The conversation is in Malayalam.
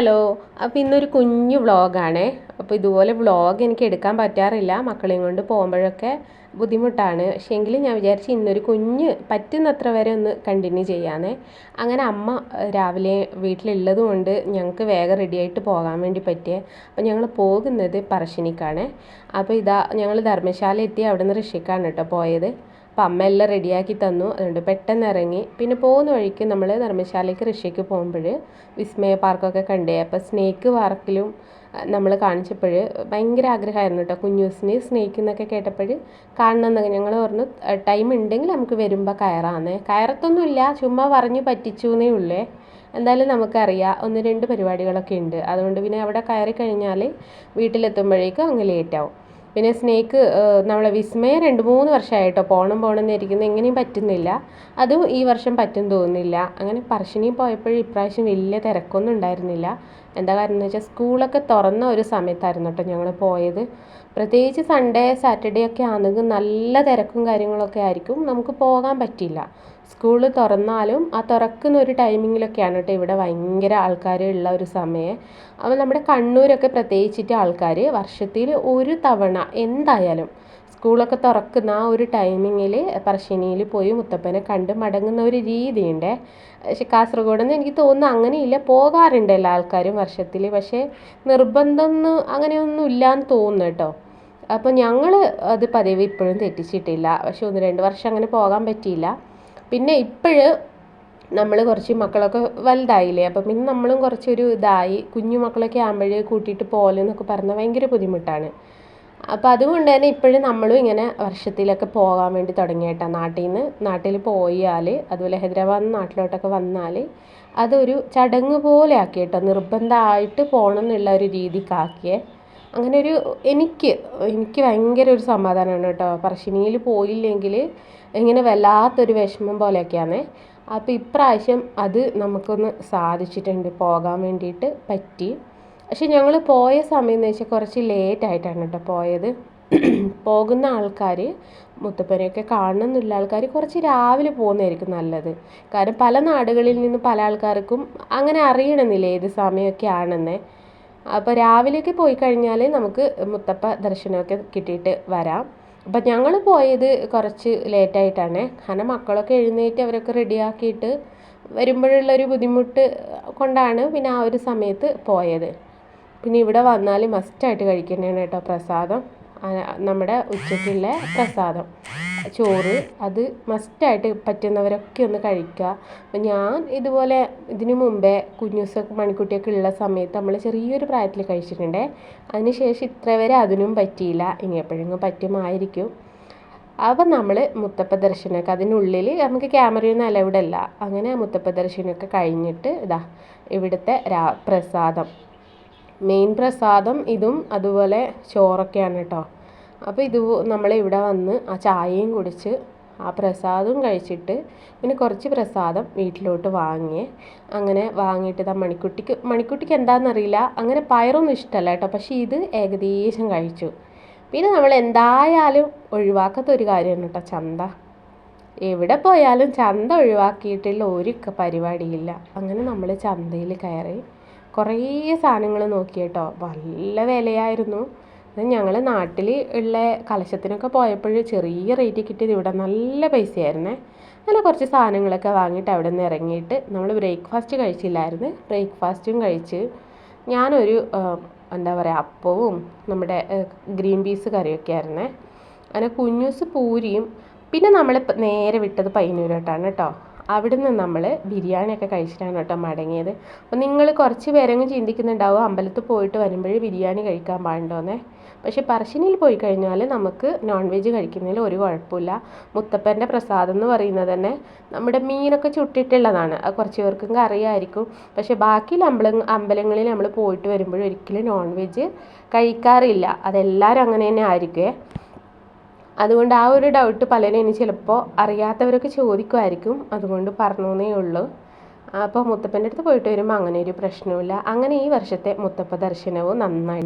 ഹലോ അപ്പോൾ ഇന്നൊരു കുഞ്ഞു വ്ളോഗാണേ. അപ്പോൾ ഇതുപോലെ വ്ളോഗ് എനിക്ക് എടുക്കാൻ പറ്റാറില്ല. മക്കളെയും കൊണ്ട് പോകുമ്പോഴൊക്കെ ബുദ്ധിമുട്ടാണ്. പക്ഷേ ഞാൻ വിചാരിച്ചു ഇന്നൊരു കുഞ്ഞ് പറ്റുന്നത്ര വരെ ഒന്ന് കണ്ടിന്യൂ ചെയ്യാമെന്നേ അങ്ങനെ അമ്മ രാവിലെ വീട്ടിലുള്ളത് കൊണ്ട് ഞങ്ങൾക്ക് വേഗം റെഡിയായിട്ട് പോകാൻ വേണ്ടി പറ്റിയേ. അപ്പോൾ ഞങ്ങൾ പോകുന്നത് പറശ്ശിനിക്കാണ്. അപ്പോൾ ഇതാ ഞങ്ങൾ ധർമ്മശാല എത്തി അവിടെ നിന്ന് ഋഷിക്കാണ് കേട്ടോ പോയത്. അപ്പം അമ്മ എല്ലാം റെഡിയാക്കി തന്നു. അതുകൊണ്ട് പെട്ടെന്ന് ഇറങ്ങി. പിന്നെ പോകുന്ന വഴിക്ക് നമ്മൾ ധർമ്മശാലയ്ക്ക് ഋഷിക്ക് പോകുമ്പോൾ വിസ്മയ പാർക്കൊക്കെ കണ്ടേ. അപ്പോൾ സ്നേക്ക് പാർക്കിലും നമ്മൾ കാണിച്ചപ്പോൾ ഭയങ്കര ആഗ്രഹമായിരുന്നു കേട്ടോ കുഞ്ഞൂസിന് സ്നേക്ക് എന്നൊക്കെ കേട്ടപ്പോൾ കാണണം എന്നൊക്കെ ഞങ്ങൾ പറഞ്ഞു. ടൈം ഉണ്ടെങ്കിൽ നമുക്ക് വരുമ്പോൾ കയറാമെന്ന്. കയറത്തൊന്നുമില്ല ചുമ്മാ പറഞ്ഞു പറ്റിച്ചു എന്നേ ഉള്ളേ. എന്തായാലും നമുക്കറിയാം ഒന്ന് രണ്ട് പരിപാടികളൊക്കെ ഉണ്ട്. അതുകൊണ്ട് പിന്നെ അവിടെ കയറി കഴിഞ്ഞാൽ വീട്ടിലെത്തുമ്പോഴേക്കും അങ്ങ് ലേറ്റാവും പിന്നെ സ്നേക്ക് നമ്മളെ വിസ്മയ രണ്ട് മൂന്ന് വർഷമായിട്ടോ. പോണം പോകണം എന്നിരിക്കുന്നത് എങ്ങനെയും പറ്റുന്നില്ല. അതും ഈ വർഷം പറ്റും തോന്നുന്നില്ല. അങ്ങനെ പറശ്ശിനി പോയപ്പോഴും ഇപ്രാവശ്യം വലിയ തിരക്കൊന്നും ഉണ്ടായിരുന്നില്ല. എന്താ കാരണം എന്ന് വെച്ചാൽ സ്കൂളൊക്കെ തുറന്ന ഒരു സമയത്തായിരുന്നു കേട്ടോ ഞങ്ങൾ പോയത്. പ്രത്യേകിച്ച് സൺഡേ സാറ്റർഡേ ഒക്കെ ആണെങ്കിൽ നല്ല തിരക്കും കാര്യങ്ങളൊക്കെ ആയിരിക്കും. നമുക്ക് പോകാൻ പറ്റില്ല. സ്കൂൾ തുറന്നാലും ആ തുറക്കുന്ന ഒരു ടൈമിങ്ങിലൊക്കെയാണ് കേട്ടോ ഇവിടെ ഭയങ്കര ആൾക്കാർ ഉള്ള ഒരു സമയം. അപ്പോൾ നമ്മുടെ കണ്ണൂരൊക്കെ പ്രത്യേകിച്ചിട്ട് ആൾക്കാർ വർഷത്തിൽ ഒരു തവണ എന്തായാലും സ്കൂളൊക്കെ തുറക്കുന്ന ആ ഒരു ടൈമിങ്ങിൽ പറശ്ശിനിയിൽ പോയി മുത്തപ്പനെ കണ്ട് മടങ്ങുന്ന ഒരു രീതിയുണ്ട്. പക്ഷെ കാസർഗോഡെന്ന് എനിക്ക് തോന്നുന്നു അങ്ങനെയില്ല പോകാറുണ്ട് എല്ലാ ആൾക്കാരും വർഷത്തിൽ പക്ഷേ നിർബന്ധം അങ്ങനെയൊന്നും ഇല്ലയെന്ന് തോന്നുന്നു കേട്ടോ. അപ്പോൾ ഞങ്ങൾ അത് പതിവ് ഇപ്പോഴും തെറ്റിച്ചിട്ടില്ല. പക്ഷെ ഒന്ന് രണ്ട് വർഷം അങ്ങനെ പോകാൻ പറ്റിയില്ല. പിന്നെ ഇപ്പോഴ് നമ്മൾ കുറച്ച് മക്കളൊക്കെ വലുതായില്ലേ? അപ്പം പിന്നെ നമ്മളും കുറച്ചൊരു ഇതായി. കുഞ്ഞു മക്കളൊക്കെ ആകുമ്പോഴേ കൂട്ടിയിട്ട് പോകലെന്നൊക്കെ പറഞ്ഞാൽ ഭയങ്കര ബുദ്ധിമുട്ടാണ്. അപ്പം അതുകൊണ്ട് തന്നെ ഇപ്പോഴും നമ്മളും ഇങ്ങനെ വർഷത്തിലൊക്കെ പോകാൻ വേണ്ടി തുടങ്ങിയിട്ടാണ് നാട്ടിൽ നിന്ന് നാട്ടിൽ പോയാൽ അതുപോലെ ഹൈദരാബാദ് നാട്ടിലോട്ടൊക്കെ വന്നാൽ അതൊരു ചടങ്ങ് പോലെ ആക്കിയിട്ടോ. നിർബന്ധമായിട്ട് പോകണം എന്നുള്ള ഒരു രീതിക്കാക്കിയേ. അങ്ങനെ ഒരു എനിക്ക് എനിക്ക് ഭയങ്കര ഒരു സമാധാനമാണ് കേട്ടോ. പറശ്ശിനിയിൽ പോയില്ലെങ്കിൽ ഇങ്ങനെ വല്ലാത്തൊരു വിഷമം പോലെയൊക്കെയാണ്. അപ്പോൾ ഇപ്രാവശ്യം അത് നമുക്കൊന്ന് സാധിച്ചിട്ടുണ്ട് പോകാൻ വേണ്ടിയിട്ട് പറ്റി. പക്ഷെ ഞങ്ങൾ പോയ സമയം എന്ന് വെച്ചാൽ കുറച്ച് ലേറ്റ് ആയിട്ടാണ് കേട്ടോ പോയത്. പോകുന്ന ആൾക്കാർ മുത്തപ്പനെയൊക്കെ കാണുന്നില്ല ആൾക്കാർ കുറച്ച് രാവിലെ പോകുന്നതായിരിക്കും നല്ലത്. കാരണം പല നാടുകളിൽ നിന്ന് പല ആൾക്കാർക്കും അങ്ങനെ അറിയണമെന്നില്ല ഏത് സമയമൊക്കെ ആണെന്നേ. അപ്പോൾ രാവിലെയൊക്കെ പോയി കഴിഞ്ഞാൽ നമുക്ക് മുത്തപ്പ ദർശനമൊക്കെ കിട്ടിയിട്ട് വരാം. അപ്പം ഞങ്ങൾ പോയത് കുറച്ച് ലേറ്റായിട്ടാണ് കാരണം മക്കളൊക്കെ എഴുന്നേറ്റ് അവരൊക്കെ റെഡിയാക്കിയിട്ട് വരുമ്പോഴുള്ളൊരു ബുദ്ധിമുട്ട് കൊണ്ടാണ് പിന്നെ ആ ഒരു സമയത്ത് പോയത്. പിന്നെ ഇവിടെ വന്നാൽ മസ്റ്റായിട്ട് കഴിക്കുന്നതാണ് കേട്ടോ പ്രസാദം. നമ്മുടെ ഉച്ചയ്ക്കുള്ള പ്രസാദം. ചോറ് അത് മസ്റ്റായിട്ട് പറ്റുന്നവരൊക്കെ ഒന്ന് കഴിക്കുക. ഞാൻ ഇതുപോലെ ഇതിനു മുമ്പേ കുഞ്ഞൂസൊക്കെ മണിക്കുട്ടിയൊക്കെ ഉള്ള സമയത്ത് നമ്മൾ ചെറിയൊരു പ്രായത്തിൽ കഴിച്ചിട്ടുണ്ട്. അതിനുശേഷം ഇത്ര വരെ അതിനും പറ്റിയില്ല. ഇനി എപ്പോഴെങ്കിലും പറ്റുമായിരിക്കും. അപ്പം നമ്മൾ മുത്തപ്പ ദർശനമൊക്കെ അതിനുള്ളിൽ നമുക്ക് ക്യാമറയൊന്നും അലൗഡ് അല്ല. അങ്ങനെ മുത്തപ്പ ദർശനമൊക്കെ കഴിഞ്ഞിട്ട് ഇതാ ഇവിടുത്തെ രാ പ്രസാദം. മെയിൻ പ്രസാദം ഇതും അതുപോലെ ചോറൊക്കെയാണ് കേട്ടോ. അപ്പോൾ ഇത് നമ്മൾ ഇവിടെ വന്ന് ആ ചായയും കുടിച്ച് ആ പ്രസാദവും കഴിച്ചിട്ട് പിന്നെ കുറച്ച് പ്രസാദം വീട്ടിലോട്ട് വാങ്ങി അങ്ങനെ വാങ്ങിയിട്ട് ഇതാ മണിക്കുട്ടിക്ക് മണിക്കുട്ടിക്ക് എന്താണെന്നറിയില്ല അങ്ങനെ പയറൊന്നും ഇഷ്ടമല്ല കേട്ടോ. പക്ഷേ ഇത് ഏകദേശം കഴിച്ചു. പിന്നെ നമ്മൾ എന്തായാലും ഒഴിവാക്കാത്ത ഒരു കാര്യമാണ് കേട്ടോ ചന്ത. എവിടെ പോയാലും ചന്ത ഒഴിവാക്കിയിട്ടുള്ള ഒരു പരിപാടിയില്ല. അങ്ങനെ നമ്മൾ ചന്തയിൽ കയറി കുറേ സാധനങ്ങൾ നോക്കി കേട്ടോ. നല്ല വിലയായിരുന്നു. ഞങ്ങൾ നാട്ടിൽ ഉള്ള കലശത്തിനൊക്കെ പോയപ്പോൾ ചെറിയ റേറ്റ് കിട്ടിയത് ഇവിടെ നല്ല പൈസയായിരുന്നേ. അങ്ങനെ കുറച്ച് സാധനങ്ങളൊക്കെ വാങ്ങിയിട്ട് അവിടെ നിന്ന് ഇറങ്ങിയിട്ട് നമ്മൾ ബ്രേക്ക്ഫാസ്റ്റ് കഴിച്ചില്ലായിരുന്നു. ബ്രേക്ക്ഫാസ്റ്റും കഴിച്ച് ഞാനൊരു എന്താ പറയുക അപ്പവും നമ്മുടെ ഗ്രീൻ പീസ് കറിയൊക്കെ ആയിരുന്നേ. അങ്ങനെ കുഞ്ഞൂസ് പൂരിയും പിന്നെ നമ്മൾ നേരെ വിട്ടത് പയ്യന്നൂരോട്ടാണ് കേട്ടോ. അവിടുന്ന് നമ്മൾ ബിരിയാണിയൊക്കെ കഴിച്ചിട്ടാണ് കേട്ടോ മടങ്ങിയത്. അപ്പോൾ നിങ്ങൾ കുറച്ച് പേരെങ്കിലും ചിന്തിക്കുന്നുണ്ടാവും അമ്പലത്തിൽ പോയിട്ട് വരുമ്പോൾ ബിരിയാണി കഴിക്കാൻ പാടുണ്ടോന്നേ. പക്ഷേ പറശ്ശിനിയിൽ പോയി കഴിഞ്ഞാൽ നമുക്ക് നോൺ വെജ് കഴിക്കുന്നതിൽ ഒരു കുഴപ്പമില്ല. മുത്തപ്പന്റെ പ്രസാദം എന്ന് പറയുന്നത് തന്നെ നമ്മുടെ മീനൊക്കെ ചുട്ടിട്ടുള്ളതാണ്. അത് കുറച്ച് പേർക്കും അറിയാമായിരിക്കും പക്ഷേ ബാക്കി അമ്പല അമ്പലങ്ങളിൽ നമ്മൾ പോയിട്ട് വരുമ്പോഴും ഒരിക്കലും നോൺ വെജ് കഴിക്കാറില്ല. അതെല്ലാവരും അങ്ങനെ തന്നെ ആയിരിക്കുമേ അതുകൊണ്ട് ആ ഒരു ഡൗട്ട് പലരും ഇനി ചിലപ്പോൾ അറിയാത്തവരൊക്കെ ചോദിക്കുമായിരിക്കും. അതുകൊണ്ട് പറഞ്ഞേ ഉള്ളൂ. അപ്പോൾ മുത്തപ്പന്റെ അടുത്ത് പോയിട്ട് വരുമ്പോൾ അങ്ങനെ ഒരു പ്രശ്നമില്ല അങ്ങനെ ഈ വർഷത്തെ മുത്തപ്പ ദർശനവും നന്നായി